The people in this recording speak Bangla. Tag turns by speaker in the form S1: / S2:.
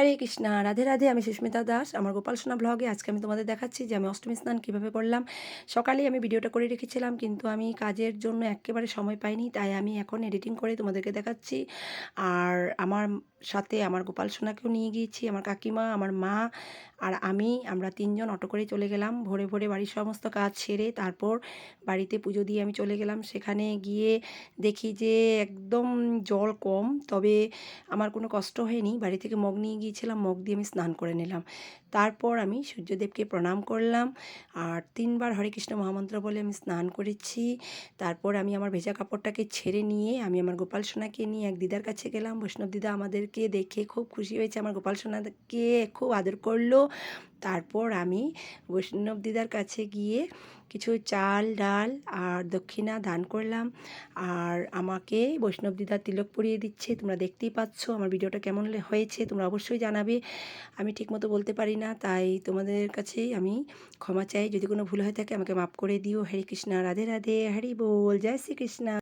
S1: হরে কৃষ্ণা, রাধে রাধে। আমি সুস্মিতা দাস। আমার গোপাল সোনা ব্লগে আজকে আমি তোমাদের দেখাচ্ছি যে আমি অষ্টমী স্নান কীভাবে করলাম। সকালেই আমি ভিডিওটা করে রেখেছিলাম, কিন্তু আমি কাজের জন্য একেবারে সময় পাইনি, তাই আমি এখন এডিটিং করে তোমাদেরকে দেখাচ্ছি। আর আমার সাথে আমার গোপাল সোনাকেও নিয়ে গিয়েছি, আমার কাকিমা, আমার মা আর আমি, আমরা তিনজন অটো করে চলে গেলাম। ভোরে ভোরে বাড়ির সমস্ত কাজ সেরে তারপর বাড়িতে পুজো দিয়ে আমি চলে গেলাম। সেখানে গিয়ে দেখি যে একদম জল কম, তবে আমার কোনো কষ্ট হয়নি। বাড়ি থেকে মগ নিয়ে গিয়েছিলাম, মগ দিয়ে আমি স্নান করে নিলাম। তারপর আমি সূর্যদেবকে প্রণাম করলাম। আর তিনবার হরে কৃষ্ণ মহামন্ত্র বলে আমি স্নান করেছি। তারপর আমি আমার ভেজা কাপড়টাকে ছেড়ে নিয়ে আমি আমার গোপাল সোনাকে নিয়ে এক দিদার কাছে গেলাম। বৈষ্ণব দিদা আমাদেরকে দেখে খুব খুশি হয়েছে। আমার গোপাল সোনাকে খুব আদর করল। তারপর আমি বৈষ্ণব দিদার কাছে গিয়ে কিছু চাল, ডাল আর দক্ষিণা দান করলাম। আর আমাকে বৈষ্ণব দিদা তিলক পরিয়ে দিচ্ছে। তোমরা দেখতেই পাচ্ছ আমার ভিডিওটা কেমন হয়েছে। তোমরা অবশ্যই জানাবে। আমি ঠিকমতো বলতে পারি না, তাই তোমাদের কাছেই আমি ক্ষমা চাই। যদি কোনো ভুল হয়ে থাকে আমাকে মাফ করে দিও। হরে কৃষ্ণা, রাধে রাধে। হরি বল। জয় শ্রীকৃষ্ণা।